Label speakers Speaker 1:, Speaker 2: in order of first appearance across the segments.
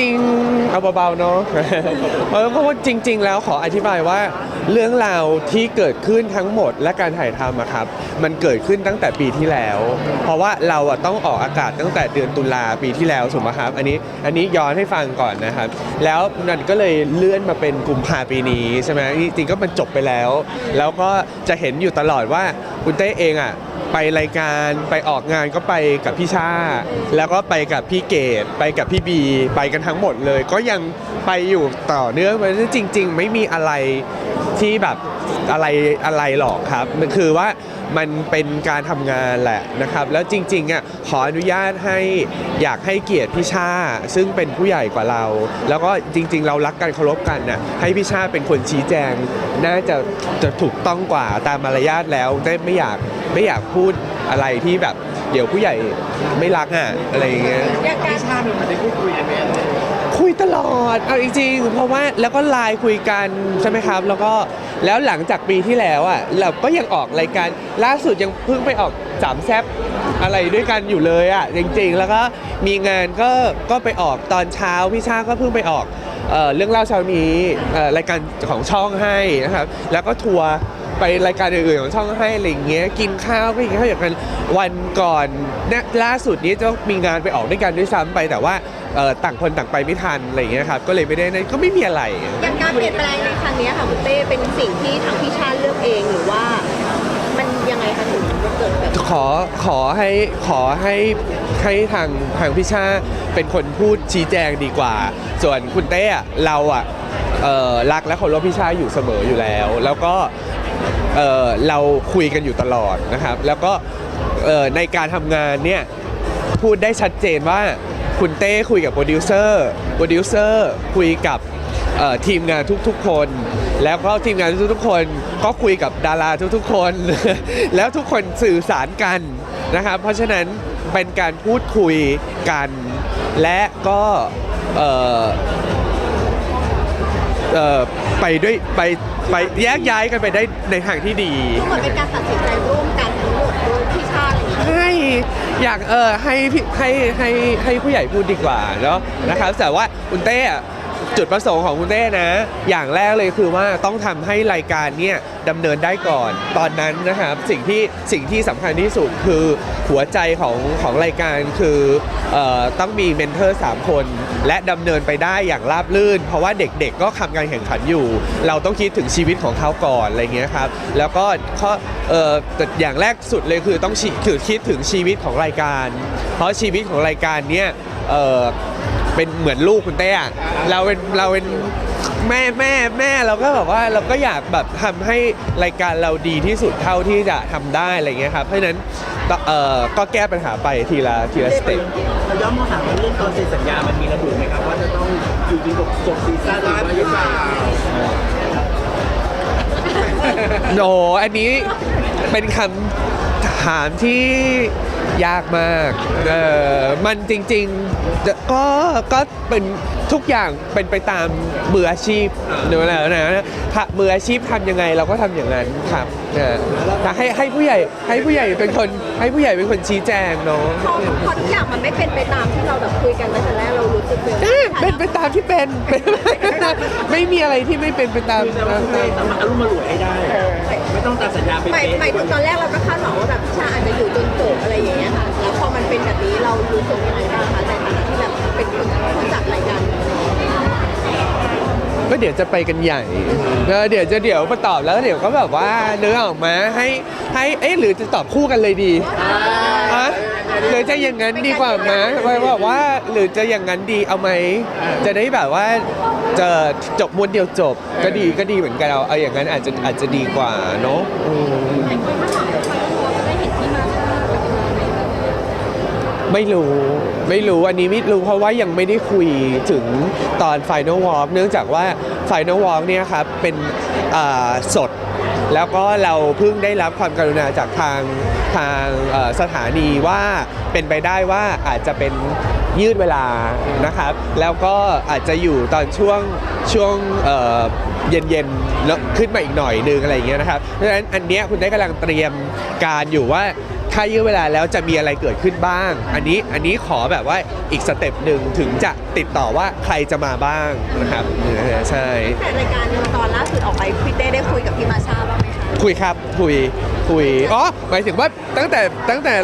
Speaker 1: ริง ๆ เอาเบาๆเนาะ เพราะว่าจริง ๆ แล้วขออธิบายว่าเรื่องราวที่เกิดขึ้นทั้งหมดและการถ่ายทำอะครับ มันเกิดขึ้นตั้งแต่ปีที่แล้ว เพราะว่าเราอะต้องออกอากาศตั้งแต่เดือนตุลาปีที่แล้วถูกไหมครับ อันนี้อันนี้ย้อนให้ฟังก่อนนะครับ แล้วมันก็เลยเลื่อนมาเป็นกุมภาปีนี้ใช่ไหมจริงๆก็มันจบไปแล้ว แล้วก็จะเห็นอยู่ตลอดว่าคุณเต้เองอะ ไปรายการไปออกงานก็ไปกับพี่ชาแล้วก็ไปกับพี่เกดไปกับพี่บี ไปกันทั้งหมดเลย ก็ยังไปอยู่ต่อเนื่องไปจริง ๆ ไม่มีอะไรที่แบบอะไรอะไรหรอกครับมันคือว่ามันเป็นการทำงานแหละนะครับ แล้วจริงๆอะขออนุญาตให้อยากให้เกียรติพี่ชาซึ่งเป็นผู้ใหญ่กว่าเรา แล้วก็จริง ๆ เรารักกันเคารพกันน่ะให้พี่ชาเป็นคนชี้แจง น่าจะจะถูกต้องกว่าตามมารยาทแล้วได้ไม่อยาก ไม่อยากพูดอะไรที่แบบ เดี๋ยวผู้ใหญ่ไม่รักอะอะไรอย่างเงี้ย
Speaker 2: อย่างการ
Speaker 3: ชาติมันได้พูดคุยกันไหม
Speaker 1: คุยตลอด เอาจริงๆ เพราะว่าแล้วก็ไลน์คุยกันใช่ไหมครับ แล้วก็แล้วหลังจากปีที่แล้วอะเราก็ยังออกรายการล่าสุดยังเพิ่งไปออกสามแซบอะไรด้วยกันอยู่เลยอะจริงๆ แล้วก็มีงานก็ก็ไปออกตอนเช้าพี่ชาก็เพิ่งไปออกเอ่อเรื่องเล่าเช้านี้เอ่อรายการของช่องให้นะครับแล้วก็ทัวร์ ไปรายการอื่นๆของช่องให้อะไรอย่างเงี้ยกินข้าวก็กินข้าวอย่างกันวันก่อนเนี่ยล่าสุดนี้จะมีงานไปออกด้วยกันด้วยซ้ำไป แต่ว่าเอ่อต่างคนต่างไปไม่ทันอะไรอย่างเงี้ยครับก็เลยไม่ได้นั่นก็ไม่มีอะไร
Speaker 2: อย่างการเปลี่ยนแปลงในครั้งนี้ค่ะคุณเต้เป็นสิ่งที่ทางพี่ชาติเลือกเองหรือว่า มันยังไงคะถึงเกิดแบบ
Speaker 1: ขอขอให้ขอให้ให้ทางทางพี่ชาเป็นคนพูดชี้แจงดีกว่า ส่วนคุณเต้อะเราอะเอ่อรักและเคารพพี่ชาอยู่เสมออยู่แล้ว แล้วก็ เเราคุยกันอยู่ตลอดนะครับ แล้วก็ในการทำงานเนี่ยพูดได้ชัดเจนว่าคุณเต้คุยกับโปรดิวเซอร์โปรดิวเซอร์คุยกับทีมงานทุกๆคน แล้วก็ทีมงานทุกๆคน ก็คุยกับดาราทุกๆคน แล้วทุกคนสื่อสารกันนะครับ เพราะฉะนั้นเป็นการพูดคุยกัน และก็ไปด้วยไป ไปแยกย้ายกันไปได้ในทางที่ดี
Speaker 2: ทุกคนเป็นการตัดสินใจร่วมกันทั้งหมดโดยพี่ชาติอะไรอย่างเงี้ย
Speaker 1: ให้อยากเออให้พี่ให้ให้ให้ผู้ใหญ่พูดดีกว่าเนาะนะครับแต่ว่าคุณเต้อะจุดประสงค์ของคุณเต้นะ อย่างแรกเลยคือว่าต้องทำให้รายการเนี่ยดำเนินได้ก่อน ตอนนั้นนะครับสิ่งที่สิ่งที่สำคัญที่สุดคือหัวใจของของรายการคือเอ่อต้องมีเมนเทอร์ 3 คน และดำเนินไปได้อย่างราบรื่น เพราะว่าเด็กๆ ก็ทำการแข่งขันอยู่ เราต้องคิดถึงชีวิตของเขาก่อนอะไรเงี้ยครับแล้วก็ข้อเอ่อแต่อย่างแรกสุดเลยคือต้องคิดคือคิดถึงชีวิตของรายการ เพราะชีวิตของรายการเนี้ยเอ่อ เป็นเหมือนลูกคุณเต้อะเราเป็นเราเป็นแม่แม่แม่เราก็แบบว่าเราก็อยากแบบทำให้รายการเราดีที่สุดเท่าที่จะทำได้อะไรเงี้ยครับเพราะฉะนั้นก็เอ่อก็แก้ปัญหาไปทีละทีละสเต็ป
Speaker 3: เราย้อนมาถามว่าเรื่องตอนเซ็นสัญญา มันมีระบุไหมครับ ว่าจะต้องอยู่จนจบจบซีซั่นหรือว่ายังไง
Speaker 1: โนอันนี้เป็นคำถามที่ ยากมาก เออ มันจริงๆ ก็ ก็เป็นทุกอย่างเป็นไปตามมืออาชีพหนูแล้วนะถ้ามืออาชีพทำยังไงเราก็ทำอย่างนั้นครับเออแต่ให้ให้ผู้ใหญ่ให้ผู้ใหญ่เป็นคนให้ผู้ใหญ่เป็นคนชี้แจงเนาะ
Speaker 2: พอพอทุกอย่างมันไม่เป็นไปตามที่เราแบบคุยกันตั้งแต่แรกเรารู้สึกเลย
Speaker 1: เอ๊ะเป็นไปตามที่เป็นไม่มีอะไรที่ไม่เป็นไปตาม
Speaker 3: คือแต่ว่าคุณเต้สามารถอารมณ์มาหลวยให้ได้ ไม่ต้องตามสัญญาไป
Speaker 2: หมาย
Speaker 3: เป๊ะ
Speaker 2: หมายถึงตอนแรกเราก็คาดหวังว่าแบบพี่ ชาอาจจะอยู่จนจบอะไรอย่างเงี้ยค่ะแล้วพอมันเป็นแบบนี้เรารู้สึกยังไงบ้างคะในฐานะที่แบบเป็นคนผู้จัดรายการ
Speaker 1: ก็เดี๋ยวจะไปกันใหญ่เออเดี๋ยวจะเดี๋ยวมาตอบแล้วเดี๋ยวก็แบบว่าเนื้อออกมาให้ให้เอ๊ะหรือจะตอบคู่กันเลยดีฮะหรือจะอย่างนั้นดีกว่าไหมไว้บอกว่าหรือจะอย่างนั้นดีเอาไหมจะได้แบบว่าจะจบม้วนเดียวจบก็ดีก็ดีเหมือนกันเอาเอาอย่างนั้นอาจจะอาจจะดีกว่าเนาะอืม ไม่รู้ไม่รู้อันนี้ไม่รู้เพราะว่ายังไม่ได้คุยถึงตอน Final Walk เนื่องจากว่า Final Walk เนี่ยครับเป็นสด แล้วก็เราเพิ่งได้รับความกรุณาจากทางทางสถานีว่าเป็นไปได้ว่าอาจจะเป็นยืดเวลานะครับ แล้วก็อาจจะอยู่ตอนช่วงช่วงเอ่อเย็นๆแล้วขึ้นมาอีกหน่อยนึงอะไรอย่างเงี้ยนะครับเพราะฉะนั้นอันเนี้ยคุณได้กำลังเตรียมการอยู่ว่า ถ้ายื้อเวลาแล้วจะมีอะไรเกิดขึ้นบ้าง อันนี้อันนี้ขอแบบว่าอีกสเต็ปหนึ่งถึงจะติดต่อว่าใครจะมาบ้างนะครับเออใช่
Speaker 2: แต่รายการตอนล่าสุดออกไปพี่เต้ได้คุยกับพี่มาชาบ้างไหมคะ
Speaker 1: คุยครับคุยคุยอ๋อหมายถึงว่าตั้งแต่ตั้งแต่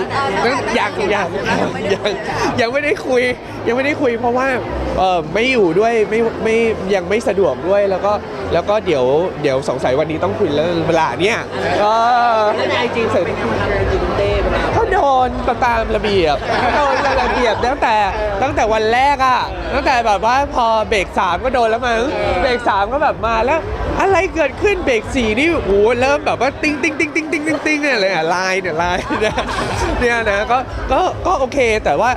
Speaker 2: เออตั้
Speaker 1: ตั้ง
Speaker 2: งแต่
Speaker 1: ยัง
Speaker 2: ตั้งแต่
Speaker 1: ยัง
Speaker 2: ยังไม่ได้
Speaker 1: ยัง
Speaker 2: คุย
Speaker 1: ยังไม่ได้คุย ยังไม่ได้คุย เพราะว่าเออไม่อยู่ด้วยไม่ไม่ยังไม่สะดวกด้วยแล้วก็แล้วก็เดี๋ยวเดี๋ยวสงสัยวันนี้ต้องคุยแล้วเวลาเนี่ยก็
Speaker 3: แล้วในไอจีเสร็จ เป็นไอจีคุณเต้เขา
Speaker 1: โดนตามระเบียบเขาโดนตามระเบียบตั้งแต่ตั้งแต่วันแรกอะตั้งแต่แบบว่าพอเบรกสามก็โดนแล้วมั้งเบรกสามก็แบบมาแล้ว อะไรเกิดขึ้นเบรกสี่นี่โอ้โหเริ่มแบบว่าติ้งติ้งติ้งติ้งติ้งติ้งติ้งอะไรอะไลน์เนี่ยไลน์เนี่ยเนี่ยนะก็ก็ก็โอเคแต่ว่า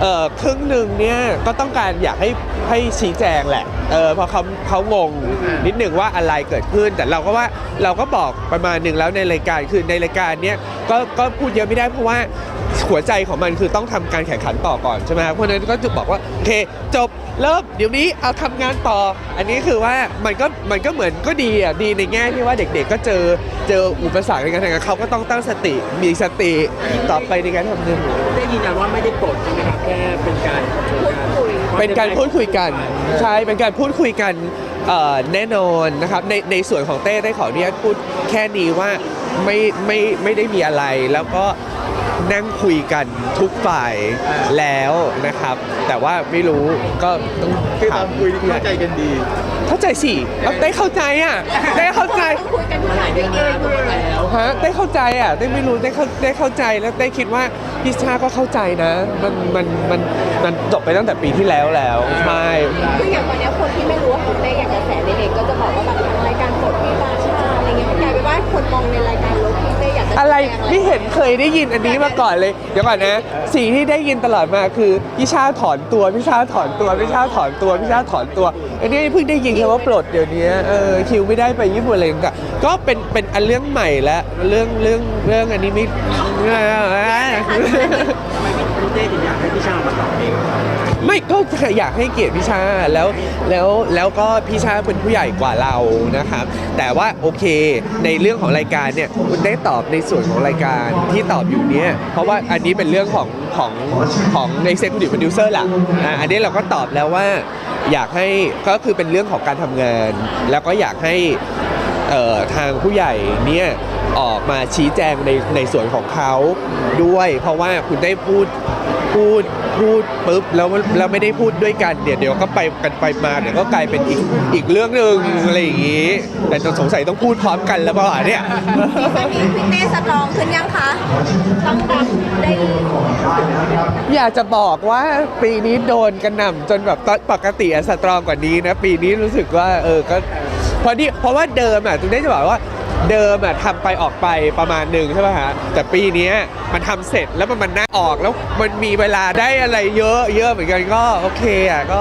Speaker 1: เออครึ่งหนึ่งเนี่ยก็ต้องการอยากให้ ให้ชี้แจงแหละ เออเพราะเขาเขางงนิดหนึ่งว่าอะไรเกิดขึ้น แต่เราก็ว่าเราก็บอกประมาณหนึ่งแล้วในรายการคือในรายการเนี้ยก็ก็พูดเยอะไม่ได้เพราะว่าหัวใจของมันคือต้องทำการแข่งขันต่อก่อนใช่ไหมครับเพราะฉะนั้นก็จะบอกว่าโอเคจบเริ่มเดี๋ยวนี้เอาทำงานต่อ อันนี้คือว่ามันก็มันก็เหมือนก็ดีอะดีในแง่ที่ว่าเด็กๆ ก็เจอเจออุปสรรคในการทำงานเขาก็ต้องตั้งสติมีสติต่อไปในการทำงาน
Speaker 3: ได้ยืนยันว่าไม่ได้ปลดใช่ไหมครับแค่เป็นการ
Speaker 2: พูดคุย
Speaker 1: เป็นการพูดคุยกัน ใช่เป็นการพูดคุยกันแน่นอนนะครับในในส่วนของเต้ได้ขออนุญาตพูดแค่นี้ว่าไม่ไม่ไม่ได้มีอะไรแล้วก็ นั่งคุยกันทุกฝ่ายแล้วนะครับ แต่ว่าไม่รู้ก็ต้อง
Speaker 4: คือตามคุยเข้าใจกันดี
Speaker 1: เข้าใจสิเอาได้เข้าใจอะได้เข้าใจ
Speaker 2: คุยกันผ่านเองเลย
Speaker 3: แล้ว
Speaker 1: ฮะได้เข้าใจอะได้ไม่รู้ได้เข้าได้เข้าใจแล้วได้คิดว่าพิชชาก็เข้าใจนะ มันมันมันมันจบไปตั้งแต่ปีที่แล้วแล้วใช่
Speaker 2: คืออย่างวันเนี้ยคนที่ไม่รู้ว่าคุณเต้อยากจะแสเด็กๆก็จะบอกว่าแบบรายการกดพี่มาชาอะไรเงี้ยมันกลายเป็นว่าคนมองในรายการลบพี่เต้อยากจะ
Speaker 1: อะไร
Speaker 2: แสดง
Speaker 1: ไม่เห็นเคยได้ยินอันนี้มาก่อนเลย เดี๋ยวก่อนนะ สิ่งที่ได้ยินตลอดมาคือพี่ชาถอนตัวพี่ชาถอนตัวพี่ชาถอนตัวพี่ชาถอนตัว อันนี้เพิ่งได้ยินแค่ว่าปลดเดี๋ยวนี้เออคิวไม่ได้ไปญี่ปุ่นอะไรก็ก็เป็นเป็นอันเรื่องใหม่ล้วเรื่องเรื่องเรื่องอันนี้ไม่
Speaker 3: ทำไมคุณเต้ถึงอยากให้พี่ชามาตอบเอง
Speaker 1: ไม่ก็อยากให้เกียรติพี่ชาแล้วแล้วแล้วก็พี่ชาเป็นผู้ใหญ่กว่าเรานะครับ แต่ว่าโอเคในเรื่องของรายการเนี่ยคุณได้ตอบในส่วนของรายการที่ตอบอยู่เนี่ยเพราะว่าอันนี้เป็นเรื่องของของของในเซ็ก u ู i โปรดิวเซอร์ล่ะอะอันนี้เราก็ตอบแล้วว่า อยากให้ก็คือเป็นเรื่องของการทำงาน แล้วก็อยากให้เอ่อทางผู้ใหญ่เนี่ยออกมาชี้แจงในในส่วนของเขาด้วย เพราะว่าคุณได้พูด พูดพูดปุ๊บแล้วแล้วไม่ได้พูดด้วยกันเดี๋ยวเดี๋ยวก็ไปกันไปมาเดี๋ยวก็กลายเป็นอีกอีกเรื่องหนึ่งอะไรอย่างงี้ แต่ต้องสงสัยต้องพูดพร้อมกันแล้วเปล่าเนี่ย
Speaker 2: ซีซั่นนี้พี่เต้สตรองขึ้นยังคะต้องรับได้
Speaker 1: อยากจะบอกว่าปีนี้โดนกระหน่ำจนแบบตอนปกติอะสตรองกว่านี้นะ ปีนี้รู้สึกว่าเออก็เพราะนี่เพราะว่าเดิมอะตรงนี้จะบอกว่า เดิมอะทำไปออกไปประมาณหนึ่งใช่ป่ะฮะแต่ปีเนี้ยมันทำเสร็จแล้วมันมันน่าออกแล้วมันมีเวลาได้อะไรเยอะเยอะเหมือนกันก็โอเคอะก็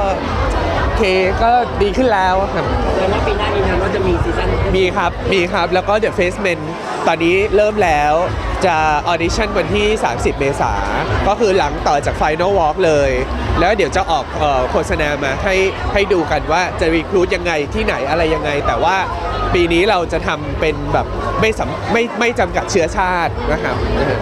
Speaker 1: โอเคก็ดีขึ้นแล้วครับ
Speaker 3: แต่ว่าปีหน้ายืนยันว่าจะมีซีซั่น
Speaker 1: มีครับมีครับแล้วก็ The Face Men ตอนนี้เริ่มแล้วจะออดิชั่นวันที่ 30 เมษาก็คือหลังต่อจาก Final Walk เลย แล้วเดี๋ยวจะออกเอ่อโฆษณามาให้ให้ดูกันว่าจะรีครู t ยังไงที่ไหนอะไรยังไง แต่ว่า ปีนี้เราจะทำเป็นแบบไม่สำไม่ไม่จำกัดเชื้อชาตินะครับ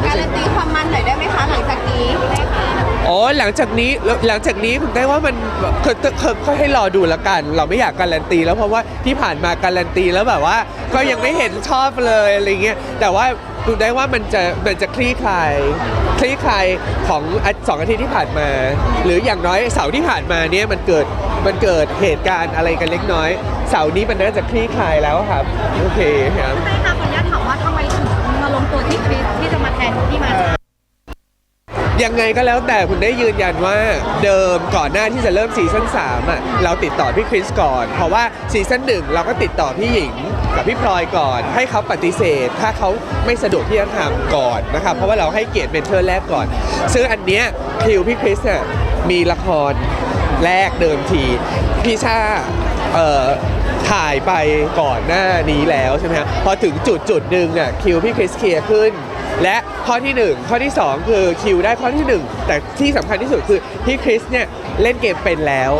Speaker 2: การันตีความมันหน่อยได้ไหมคะหลังจากนี้พี่เต้คะ
Speaker 1: อ๋อหลังจากนี้หลังจากนี้ผมได้ว่ามันคือคือก็ให้รอดูแล้วกัน เราไม่อยากการันตี แล้วเพราะว่าที่ผ่านมาการันตีแล้วแบบว่า ก็ยังไม่เห็นชอบเลยอะไรเงี้ยแต่ว่าดูได้ว่ามันจะมันจะคลี่คลายคลี่คลายของอาทิตย์สองอาทิตย์ที่ผ่านมา หรืออย่างน้อยเสาร์ที่ผ่านมาเนี่ยมันเกิดมันเกิดเหตุการณ์อะไรกันเล็กน้อย เสาร์นี้มันน่าจะคลี่คลายแล้วครับ โอเคครับ
Speaker 5: ใช่ค่ะขออนุญาตถามว่าทำไมถึงมาลงตัวที่คริสที่จะมาแทนที่มาชา
Speaker 1: ยังไงก็แล้วแต่คุณได้ยืนยันว่าเดิมก่อนหน้าที่จะเริ่มซีซั่น3อะเราติดต่อพี่คริสก่อน เพราะว่าซีซั่นหนึ่งเราก็ติดต่อพี่หญิงกับพี่พลอยก่อน ให้เขาปฏิเสธ ถ้าเขาไม่สะดวกที่จะทำก่อนนะครับเพราะว่าเราให้เกียรติเมนเทอร์แรกก่อน ซึ่งอันเนี้ยคิวพี่คริสเนี่ยมีละครแรกเดิมทีพี่ชาเอ่อ ถ่ายไปก่อนหน้านี้แล้วใช่ไหมฮะพอถึงจุดจุดหนึ่งอะคิวพี่คริสเคลียร์ขึ้น และข้อที่หนึ่งข้อที่สองคือคิวได้ข้อที่หนึ่งแต่ที่สำคัญที่สุดคือพี่คริสเนี่ยเล่นเกมเป็นแล้ว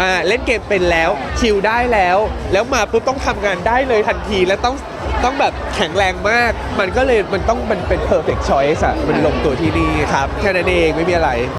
Speaker 1: อ่าเล่นเกมเป็นแล้วคิวได้แล้ว แล้วมาปุ๊บต้องทำงานได้เลยทันทีและต้องต้องแบบแข็งแรงมาก มันก็เลยมันต้องมันเป็น perfect choice อะมันลงตัวที่นี่ครับ แค่นั้นเองไม่มีอะไร